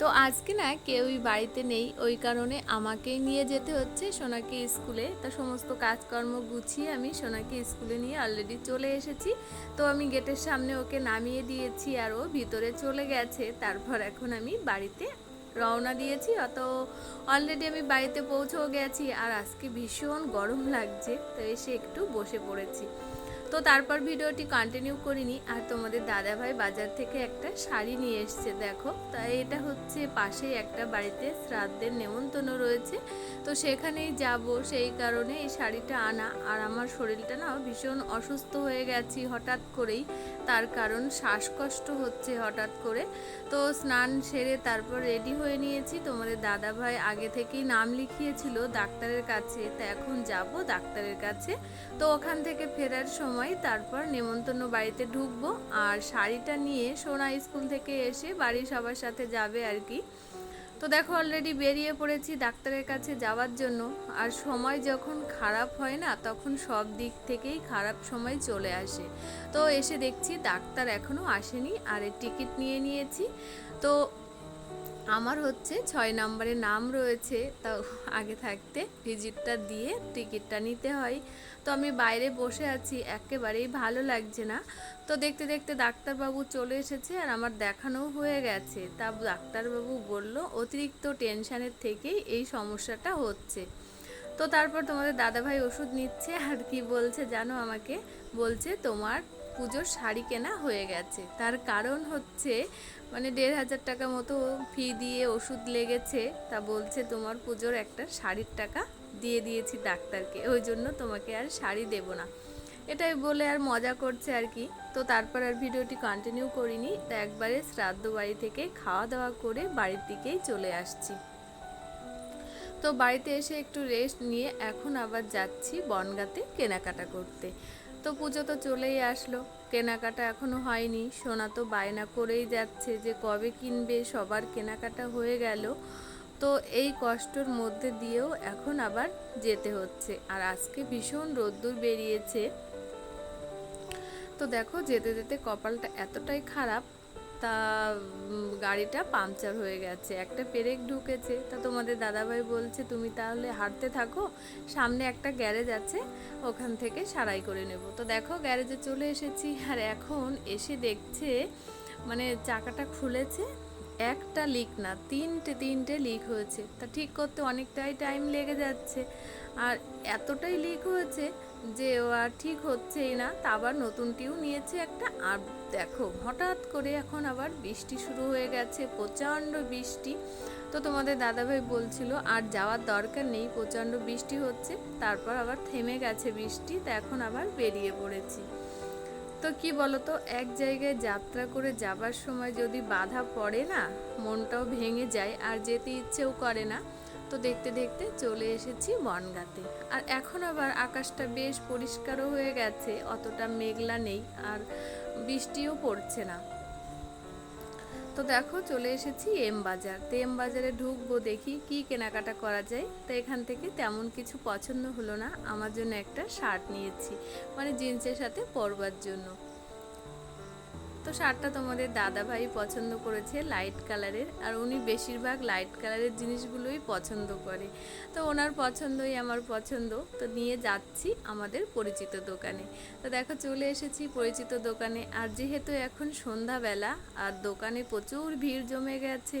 তো আজকে না কেউই বাড়িতে নেই, ওই কারণে আমাকেই নিয়ে যেতে হচ্ছে। সোনাকে স্কুলে, তা সমস্ত কাজকর্ম গুছিয়ে আমি সোনাকে স্কুলে নিয়ে অলরেডি চলে এসেছি। তো আমি গেটের সামনে ওকে নামিয়ে দিয়েছি আর ও ভিতরে চলে গেছে। তারপর এখন আমি বাড়িতে রওনা দিয়েছি। অত অলরেডি আমি বাড়িতে পৌঁছেও গেছি আর আজকে ভীষণ গরম লাগছে, তো এসে একটু বসে পড়েছি। তো তারপর ভিডিওটি কন্টিনিউ করিনি, আর তোমাদের দাদা ভাই বাজার থেকে একটা শাড়ি নিয়ে এসছে, দেখো। তাই এটা হচ্ছে পাশেই একটা বাড়িতে শ্রাদ্ধের নেমন্তন্ন রয়েছে। তো সেখানেই যাব, সেই কারণে এই শাড়িটা আনা। আর আমার শরীরটা না ভীষণ অসুস্থ হয়ে গেছি হঠাৎ করেই। তার কারণ শ্বাসকষ্ট হচ্ছে হঠাৎ করে। তো স্নান সেরে তারপর রেডি হয়ে নিয়েছি। তোমাদের দাদা ভাই আগে থেকেই নাম লিখিয়েছিল ডাক্তারের কাছে। তা এখন যাব ডাক্তারের কাছে। তো ওখান থেকে ফেরার সময় তারপর নেমন্তন্ন বাড়িতে ঢুকবো আর শাড়িটা নিয়ে সোনা স্কুল থেকে এসে বাড়ির সবার সাথে যাবে আর কি। তো দেখো অলরেডি বেরিয়ে পড়েছি ডাক্তারের কাছে যাওয়ার জন্য। আর সময় যখন খারাপ হয় না, তখন সব দিক থেকেই খারাপ সময় চলে আসে। তো এসে দেখছি ডাক্তার এখনও আসেনি আর টিকিট নিয়ে নিয়েছি। তো আমার হচ্ছে ছয় নম্বরে নাম রয়েছে, তা আগে থাকতে ভিজিটটা দিয়ে টিকিটটা নিতে হয়। তো আমি বাইরে বসে আছি, একেবারেই ভালো লাগছে না। তো দেখতে দেখতে ডাক্তারবাবু চলে এসেছে আর আমার দেখানোও হয়ে গেছে। তা ডাক্তারবাবু বলল, অতিরিক্ত টেনশানের থেকেই এই সমস্যাটা হচ্ছে। তো তারপর তোমাদের দাদাভাই ওষুধ নিচ্ছে আর কি বলছে, জানো আমাকে, বলছে তোমার পুজোর শাড়ি কেনা হয়ে গেছে। তার কারণ হচ্ছে মানে দেড় হাজার টাকা মতো ফি দিয়ে ওষুধ লেগেছে। তা বলছে, তোমার পুজোর একটা শাড়ির টাকা দিয়ে দিয়েছি ডাক্তারকে, ওই জন্য তোমাকে আর শাড়ি দেব না। এটাই বলে আর মজা করছে আর কি। তো তারপর আর ভিডিওটি কন্টিনিউ করিনি, তা একবারে শ্রাদ্ধ বাড়ি থেকে খাওয়া দাওয়া করে বাড়ির দিকেই চলে আসছি। তো বাড়িতে এসে একটু রেস্ট নিয়ে এখন আবার যাচ্ছি বনগাতে কেনাকাটা করতে। তো পুজো তো চলেই আসলো। কেনাকাটা এখনও হয়নি। সোনা তো বায়না করেই যাচ্ছে যে কবে কিনবে, সবার কেনাকাটা হয়ে গেল। তো এই কষ্টর মধ্যে দিয়েও এখন আবার যেতে হচ্ছে। আর আজকে ভীষণ রোদ্দুর বেরিয়েছে। তো দেখো, যেতে যেতে কপালটা এতটাই খারাপ তা গাড়িটা পাংচার হয়ে গেছে। একটা পেরেক ঢুকেছে। তা তোমাদের দাদাভাই বলছে, তুমি তাহলে হাঁটতে থাকো। সামনে একটা গ্যারেজ আছে, ওখান থেকে সারাই করে নেব। তো দেখো, গ্যারেজে চলে এসেছি। আর এখন এসে দেখছে মানে চাকাটা খুলেছে, একটা লিক না, তিনটে তিনটে লিক হয়েছে। তা ঠিক করতে অনেকটাই টাইম লেগে যাচ্ছে। আর এতটাই লিক হয়েছে যে, ও আর ঠিক হচ্ছেই না। তা আবার নতুনটিও নিয়েছে একটা আর দেখো, হঠাৎ করে এখন আবার বৃষ্টি শুরু হয়ে গেছে, প্রচণ্ড বৃষ্টি। তো তোমাদের দাদাভাই বলছিল, আর যাওয়ার দরকার নেই, প্রচণ্ড বৃষ্টি হচ্ছে। তারপর আবার থেমে গেছে বৃষ্টি, তো এখন আবার বেরিয়ে পড়েছি। তো কি বলতো, এক জায়গায় যাত্রা করে যাবার সময় যদি বাধা পড়ে না, মনটাও ভেঙে যায়, আর যেতে ইচ্ছেও করে না। তো দেখতে দেখতে চলে এসেছি বনগাতে। আর এখন আবার আকাশটা বেশ পরিষ্কারও হয়ে গেছে, অতটা মেঘলা নেই আর বৃষ্টিও পড়ছে না। তো দেখো চলে এসেছি এম বাজার। তো এম বাজারে ঢুকবো দেখি কি কেনাকাটা করা যায়। তো এখান থেকে তেমন কিছু পছন্দ হলো না, আমার জন্য একটা শার্ট নিয়েছি মানে জিন্সের সাথে পরবার জন্য। তো শার্টটা তোমাদের দাদা ভাই পছন্দ করেছে লাইট কালারের আর উনি বেশিরভাগ লাইট কালারের জিনিসগুলোই পছন্দ করে। তো ওনার পছন্দই আমার পছন্দ। তো নিয়ে যাচ্ছি আমাদের পরিচিত দোকানে। তো দেখো চলে এসেছি পরিচিত দোকানে। আর যেহেতু এখন সন্ধ্যাবেলা, আর দোকানে প্রচুর ভিড় জমে গেছে,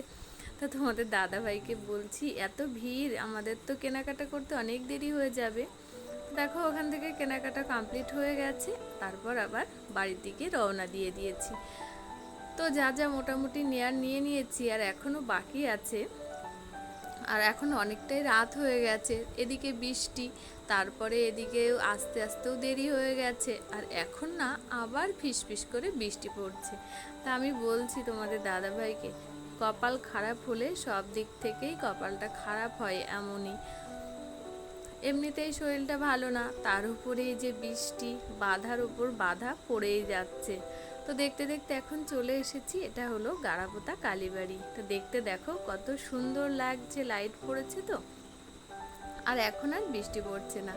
তা তোমাদের দাদা ভাইকে বলছি, এত ভিড়, আমাদের তো কেনাকাটা করতে অনেক দেরি হয়ে যাবে। দেখো, ওখান থেকে কেনাকাটা কমপ্লিট হয়ে গেছে। তারপর আবার বাড়ির দিকে রওনা দিয়ে দিয়েছি। তো যা যা মোটামুটি নেয়ার নিয়ে নিয়েছি, আর এখনও বাকি আছে। আর এখন অনেকটাই রাত হয়ে গেছে। এদিকে বৃষ্টি, তারপরে এদিকে আস্তে আস্তেও দেরি হয়ে গেছে। আর এখন না, আবার ফিসফিস করে বৃষ্টি পড়ছে। তা আমি বলছি তোমাদের দাদাভাইকে, কপাল খারাপ হলে সব দিক থেকেই কপালটা খারাপ হয় এমনই। এমনিতেই শরীরটা ভালো না, তার উপরে এই যে বৃষ্টি, বাধার উপর বাধা পড়েই যাচ্ছে। তো দেখতে দেখতে এখন চলে এসেছি, এটা হলো গাড়াপোতা কালীবাড়ি। তো দেখতে দেখো কত সুন্দর লাগছে, লাইট পড়েছে তো। আর এখন আর বৃষ্টি পড়ছে না।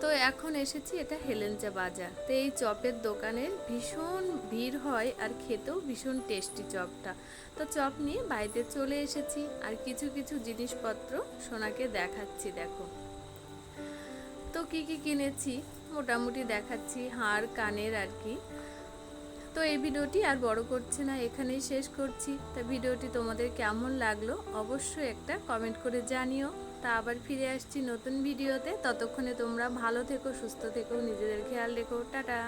তো এখন এসেছি এটা হেলেঞ্চা বাজার। তো এই চপের দোকানের ভীষণ ভিড় হয় আর খেতেও ভীষণ টেস্টি চপটা। তো চপ নিয়ে বাড়িতে চলে এসেছি আর কিছু কিছু জিনিসপত্র সোনাকে দেখাচ্ছি, দেখো। কি কি কিনেছি, মোটামুটি দেখাচ্ছি হাড় কানের আর কি। তো এই ভিডিওটি আর বড় করছে না, এখানেই শেষ করছি। তা ভিডিওটি তোমাদের কেমন লাগল অবশ্যই একটা কমেন্ট করে জানিও। তা আবার ফিরে আসছি নতুন ভিডিওতে, ততক্ষণে তোমরা ভালো থেকো, সুস্থ থেকো, নিজেদের খেয়াল রেখো। টাটা!